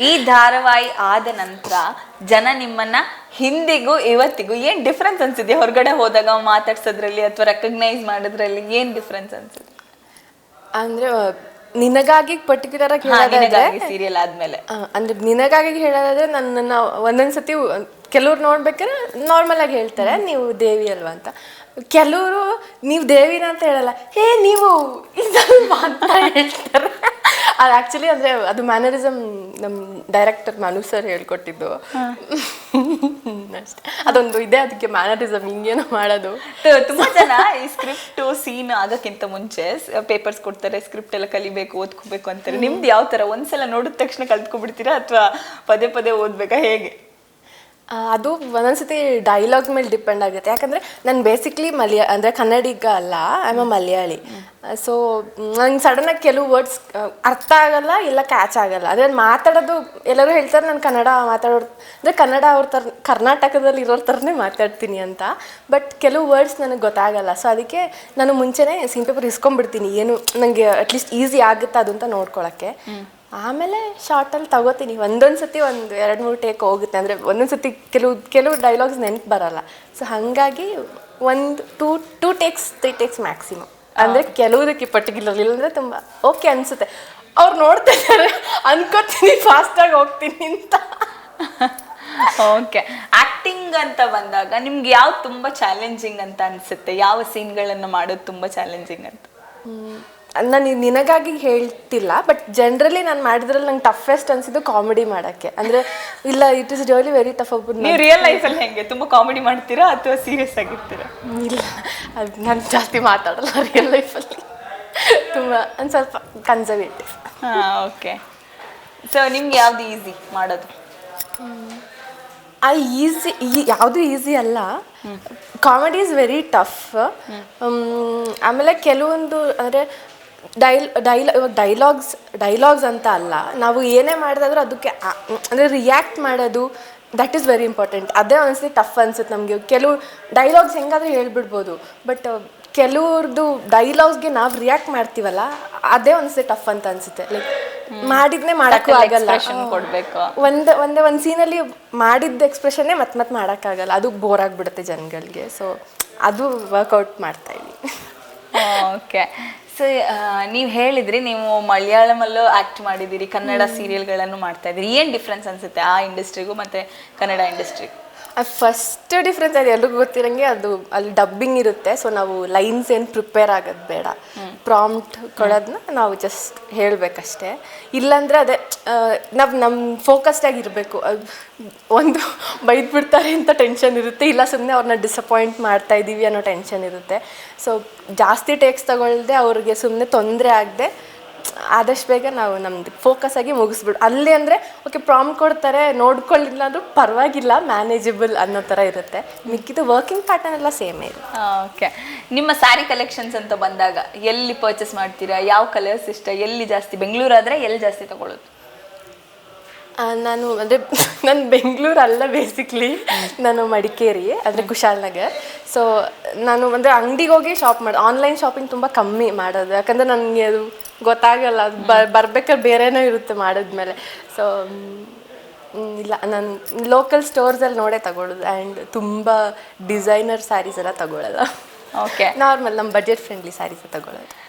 ಈ ಧಾರಾವಾಹಿ ಆದ ನಂತರ ಜನ ನಿಮ್ಮನ್ನ ಹಿಂದಿಗೂ ಇವತ್ತಿಗೂ ಏನ್ ಡಿಫ್ರೆನ್ಸ್ ಅನ್ಸಿದೆ? ಹೊರಗಡೆ ಹೋದಾಗ ಮಾತಾಡ್ಸೋದ್ರಲ್ಲಿ ಅಥವಾ ರೆಕಗ್ನೈಸ್ ಮಾಡೋದ್ರಲ್ಲಿ ಏನ್ ಡಿಫ್ರೆನ್ಸ್ ಅನ್ಸುತ್ತೆ? ಅಂದ್ರೆ ನಿನಗಾಗಿ ಪರ್ಟಿಕ್ಯುಲರ್ ಆಗಿ ಹೇಳೋದಾದ್ರೆ ಸೀರಿಯಲ್ ಆದ್ಮೇಲೆ. ಅಂದ್ರೆ ನಿನಗಾಗಿ ಹೇಳೋದಾದ್ರೆ ನನ್ನ ಒಂದೊಂದ್ಸತಿ ಕೆಲವ್ರು ನೋಡ್ಬೇಕಾದ್ರೆ ನಾರ್ಮಲ್ ಆಗಿ ಹೇಳ್ತಾರೆ ನೀವು ದೇವಿ ಅಲ್ವಾ ಅಂತ. ಕೆಲವರು ನೀವು ದೇವಿನ ಅಂತ ಹೇಳಲ್ಲ ಹೇ ನೀವು ಅಂತ ಹೇಳ್ತಾರೆ. ಅದು ಆ್ಯಕ್ಚುಲಿ ಅಂದರೆ ಅದು ಮ್ಯಾನರಿಸಮ್ ನಮ್ಮ ಡೈರೆಕ್ಟರ್ ಮನು ಸರ್ ಹೇಳ್ಕೊಟ್ಟಿದ್ದು. ಅಷ್ಟೇ. ಅದೊಂದು ಇದೆ ಅದಕ್ಕೆ ಮ್ಯಾನರಿಸಮ್ ಹಿಂಗೇನೋ ಮಾಡೋದು. ತುಂಬ ಜನ ಈ ಸ್ಕ್ರಿಪ್ಟ್ ಸೀನ್ ಆಗಕ್ಕಿಂತ ಮುಂಚೆ ಪೇಪರ್ಸ್ ಕೊಡ್ತಾರೆ ಸ್ಕ್ರಿಪ್ಟ್ ಎಲ್ಲ ಕಲಿಬೇಕು ಓದ್ಕೋಬೇಕು ಅಂತಾರೆ. ನಿಮ್ದು ಯಾವ ತರ ಒಂದ್ಸಲ ನೋಡಿದ ತಕ್ಷಣ ಕಲ್ತ್ಕೊಬಿಡ್ತೀರಾ? ಅಥವಾ ಪದೇ ಪದೇ ಓದ್ಬೇಕಾ? ಹೇಗೆ? ಅದು ಒಂದೊಂದ್ಸತಿ ಡೈಲಾಗ್ ಮೇಲೆ ಡಿಪೆಂಡ್ ಆಗುತ್ತೆ. ಯಾಕಂದರೆ ನಾನು ಬೇಸಿಕ್ಲಿ ಮಲಯ, ಅಂದರೆ ಕನ್ನಡಿಗ ಅಲ್ಲ ಐಮ್ ಅ ಮಲಯಾಳಿ. ಸೊ ನಂಗೆ ಸಡನ್ನಾಗಿ ಕೆಲವು ವರ್ಡ್ಸ್ ಅರ್ಥ ಆಗಲ್ಲ, ಇಲ್ಲ ಕ್ಯಾಚ್ ಆಗಲ್ಲ. ಅದೇ ಮಾತಾಡೋದು, ಎಲ್ಲರೂ ಹೇಳ್ತಾರೆ ನಾನು ಕನ್ನಡ ಮಾತಾಡೋರು, ಅಂದರೆ ಕನ್ನಡ ಅವ್ರ ಥರ, ಕರ್ನಾಟಕದಲ್ಲಿ ಇರೋರ ಥರನೇ ಮಾತಾಡ್ತೀನಿ ಅಂತ. ಬಟ್ ಕೆಲವು ವರ್ಡ್ಸ್ ನನಗೆ ಗೊತ್ತಾಗಲ್ಲ. ಸೊ ಅದಕ್ಕೆ ನಾನು ಮುಂಚೆನೇ ಸೀನ್ ಪೇಪರ್ ಇಸ್ಕೊಂಡ್ಬಿಡ್ತೀನಿ. ಏನು ನನಗೆ ಅಟ್ಲೀಸ್ಟ್ ಈಸಿ ಆಗುತ್ತಾ ಅದು ಅಂತ ನೋಡ್ಕೊಳಕ್ಕೆ. ಆಮೇಲೆ ಶಾರ್ಟಲ್ಲಿ ತಗೋತೀನಿ. ಒಂದೊಂದು ಸತಿ ಒಂದು ಎರಡು ಮೂರು ಟೇಕ್ ಹೋಗುತ್ತೆ. ಅಂದರೆ ಒಂದೊಂದು ಸತಿ ಕೆಲವು ಕೆಲವು ಡೈಲಾಗ್ಸ್ ನೆನಪು ಬರಲ್ಲ. ಸೊ ಹಾಗಾಗಿ ಒಂದು two two takes three takes maximum ಅಂದರೆ ಕೆಲವುದಕ್ಕೆ ಪರ್ಟಿಕ್ಯುಲರ್ ಇಲ್ಲಾಂದರೆ ತುಂಬ ಓಕೆ ಅನಿಸುತ್ತೆ. ಅವ್ರು ನೋಡ್ತಾ ಇದ್ದಾರೆ ಅನ್ಕೋತೀನಿ ಫಾಸ್ಟಾಗಿ ಹೋಗ್ತೀನಿ ಅಂತ. ಓಕೆ ಆ್ಯಕ್ಟಿಂಗ್ ಅಂತ ಬಂದಾಗ ನಿಮ್ಗೆ ಯಾವ್ದು ತುಂಬಾ ಚಾಲೆಂಜಿಂಗ್ ಅಂತ ಅನ್ಸುತ್ತೆ? ಯಾವ ಸೀನ್ಗಳನ್ನು ಮಾಡೋದು ತುಂಬಾ ಚಾಲೆಂಜಿಂಗ್ ಅಂತ? ನಾನು ನಿನಗಾಗಿ ಹೇಳ್ತಿಲ್ಲ ಬಟ್ ಜನರಲಿ ನಾನು ಮಾಡಿದ್ರಲ್ಲಿ ನಂಗೆ ಟಫೆಸ್ಟ್ ಅನ್ಸಿದ್ದು ಕಾಮಿಡಿ ಮಾಡೋಕ್ಕೆ. ಅಂದರೆ ಇಲ್ಲ it is really very tough ಒಬ್ಬರು ನೀವು ರಿಯಲ್ ಲೈಫಲ್ಲಿ ಹೆಂಗೆ? ತುಂಬ ಕಾಮಿಡಿ ಮಾಡ್ತೀರಾ ಅಥವಾ ಸೀರಿಯಸ್ ಆಗಿರ್ತೀರಾ? ಇಲ್ಲ ಅದು ನಾನು ಜಾಸ್ತಿ ಮಾತಾಡಲ್ಲ ರಿಯಲ್ ಲೈಫಲ್ಲಿ ತುಂಬ ಒಂದು ಸ್ವಲ್ಪ ಕನ್ಸರ್ವೇಟಿವ್ ಹಾಂ ಓಕೆ ಸೊ ನಿಮ್ಗೆ ಯಾವುದು ಈಸಿ ಮಾಡೋದು? ಆ ಈಸಿ ಯಾವುದು ಈಸಿ ಅಲ್ಲ ಕಾಮಿಡಿ ಇಸ್ ವೆರಿ ಟಫ್ ಆಮೇಲೆ ಕೆಲವೊಂದು ಅಂದರೆ ಡೈಲ್ ಡೈಲ ಇವಾಗ ಡೈಲಾಗ್ಸ್ ಡೈಲಾಗ್ಸ್ ಅಂತ ಅಲ್ಲ. ನಾವು ಏನೇ ಮಾಡಿದಾದ್ರೂ ಅದಕ್ಕೆ ಅಂದರೆ ರಿಯಾಕ್ಟ್ ಮಾಡೋದು ದಟ್ ಈಸ್ ವೆರಿ ಇಂಪಾರ್ಟೆಂಟ್ ಅದೇ ಅನಿಸಿ ಟಫ್ ಅನ್ಸುತ್ತೆ ನಮಗೆ. ಕೆಲವು ಡೈಲಾಗ್ಸ್ ಹೆಂಗಾದ್ರೂ ಹೇಳ್ಬಿಡ್ಬೋದು. ಬಟ್ ಕೆಲವ್ರದ್ದು ಡೈಲಾಗ್ಸ್ಗೆ ನಾವು ರಿಯಾಕ್ಟ್ ಮಾಡ್ತೀವಲ್ಲ ಅದೇ ಅನಿಸುತ್ತೆ ಟಫ್ ಅಂತ ಅನ್ಸುತ್ತೆ. ಲೈಕ್ ಮಾಡಿದ್ನೇ ಮಾಡೋಕ್ಕೂ ಆಗಲ್ಲ. ಕೊಡಬೇಕು ಕೊಡ್ಬೇಕು. ಒಂದೇ ಒಂದೇ ಒಂದು ಸೀನಲ್ಲಿ ಮಾಡಿದ್ದ ಎಕ್ಸ್ಪ್ರೆಷನ್ನೇ ಮತ್ತೆ ಮತ್ತೆ ಮಾಡೋಕ್ಕಾಗಲ್ಲ. ಅದು ಬೋರ್ ಆಗಿಬಿಡುತ್ತೆ ಜನಗಳಿಗೆ. ಸೊ ಅದು ವರ್ಕೌಟ್ ಮಾಡ್ತಾ ಇದ್ದೀನಿ. ಓಕೆ ಸೊ ನೀವು ಹೇಳಿದ್ರಿ ನೀವು ಮಲಯಾಳಮಲ್ಲೂ ಆಕ್ಟ್ ಮಾಡಿದ್ದೀರಿ ಕನ್ನಡ ಸೀರಿಯಲ್ಗಳನ್ನು ಮಾಡ್ತಾ ಇದ್ದೀರಿ. ಏನು ಡಿಫ್ರೆನ್ಸ್ ಅನ್ಸುತ್ತೆ ಆ ಇಂಡಸ್ಟ್ರಿಗೂ ಮತ್ತು ಕನ್ನಡ ಇಂಡಸ್ಟ್ರಿಗೂ ಫಸ್ಟ್ ಡಿಫ್ರೆನ್ಸ್ ಅದು ಎಲ್ರಿಗೂ ಗೊತ್ತಿರಂಗೆ ಅದು ಅಲ್ಲಿ ಡಬ್ಬಿಂಗ್ ಇರುತ್ತೆ ಸೊ ನಾವು ಲೈನ್ಸ್ ಏನು ಪ್ರಿಪೇರ್ ಆಗೋದು ಬೇಡ. ಪ್ರಾಂಪ್ಟ್ ಕೊಡೋದನ್ನ ನಾವು ಜಸ್ಟ್ ಹೇಳಬೇಕಷ್ಟೇ. ಇಲ್ಲಾಂದರೆ ಅದೇ ನಾವು ನಮ್ಮ ಫೋಕಸ್ಡ್ ಆಗಿರಬೇಕು ಅದು ಒಂದು ಬೈದು ಬಿಡ್ತಾರೆ ಅಂತ ಟೆನ್ಷನ್ ಇರುತ್ತೆ. ಇಲ್ಲ ಸುಮ್ಮನೆ ಅವ್ರನ್ನ ಡಿಸಪಾಯಿಂಟ್ ಮಾಡ್ತಾ ಇದ್ದೀವಿ ಅನ್ನೋ ಟೆನ್ಷನ್ ಇರುತ್ತೆ. ಸೊ ಜಾಸ್ತಿ ಟೇಕ್ಸ್ ತಗೊಳ್ದೆ ಅವ್ರಿಗೆ ಸುಮ್ಮನೆ ತೊಂದರೆ ಆಗದೆ, ಆದಷ್ಟು ಬೇಗ ನಾವು ನಮ್ದು ಫೋಕಸ್ ಆಗಿ ಮುಗಿಸ್ಬಿಡು, ಅಲ್ಲಿ ಅಂದರೆ ಓಕೆ ಪ್ರಾಮ್ ಕೊಡ್ತಾರೆ ನೋಡ್ಕೊಳ್ಳಿಲ್ಲ ಅಂದ್ರೂ ಪರವಾಗಿಲ್ಲ ಮ್ಯಾನೇಜಬಲ್ ಅನ್ನೋ ಥರ ಇರುತ್ತೆ. ಮಿಕ್ಕಿದ್ದು ವರ್ಕಿಂಗ್ ಪ್ಯಾಟರ್ನ್ ಎಲ್ಲ ಸೇಮ್ ಇದೆ ಓಕೆ ನಿಮ್ಮ ಸ್ಯಾರಿ ಕಲೆಕ್ಷನ್ಸ್ ಅಂತ ಬಂದಾಗ, ಎಲ್ಲಿ ಪರ್ಚೇಸ್ ಮಾಡ್ತೀರಾ? ಯಾವ ಕಲರ್ಸ್ ಇಷ್ಟ? ಎಲ್ಲಿ ಜಾಸ್ತಿ? ಬೆಂಗಳೂರಾದ್ರೆ ಎಲ್ಲಿ ಜಾಸ್ತಿ ತಗೊಳ್ಳೋದು ನಾನು ಅಂದರೆ ನಾನು ಬೆಂಗಳೂರು ಅಲ್ಲ ಬೇಸಿಕ್ಲಿ ನಾನು ಮಡಿಕೇರಿ ಅಂದರೆ ಕುಶಾಲನಗರ್ ಸೊ ನಾನು ಅಂದರೆ ಅಂಗಡಿಗೆ ಹೋಗಿ ಶಾಪ್ ಮಾಡಿ ಆನ್ಲೈನ್ ಶಾಪಿಂಗ್ ತುಂಬ ಕಮ್ಮಿ ಮಾಡೋದು. ಯಾಕಂದರೆ ನನಗೆ ಅದು ಗೊತ್ತಾಗಲ್ಲ. ಅದು ಬರ್ಬೇಕಾದ್ರೆ ಬೇರೆನೇ ಇರುತ್ತೆ ಮಾಡಿದ್ಮೇಲೆ. ಸೊ ಇಲ್ಲ. ನಾನು ಲೋಕಲ್ ಸ್ಟೋರ್ಸಲ್ಲಿ ನೋಡೇ ತಗೊಳ್ಳೋದು. ಆ್ಯಂಡ್ ತುಂಬ ಡಿಸೈನರ್ ಸ್ಯಾರೀಸ್ ಎಲ್ಲ ತಗೊಳ್ಳೋದು. ಓಕೆ ನಾರ್ಮಲ್ ನಮ್ಮ ಬಜೆಟ್ ಫ್ರೆಂಡ್ಲಿ ಸ್ಯಾರೀಸ್ ತಗೊಳ್ಳೋದು.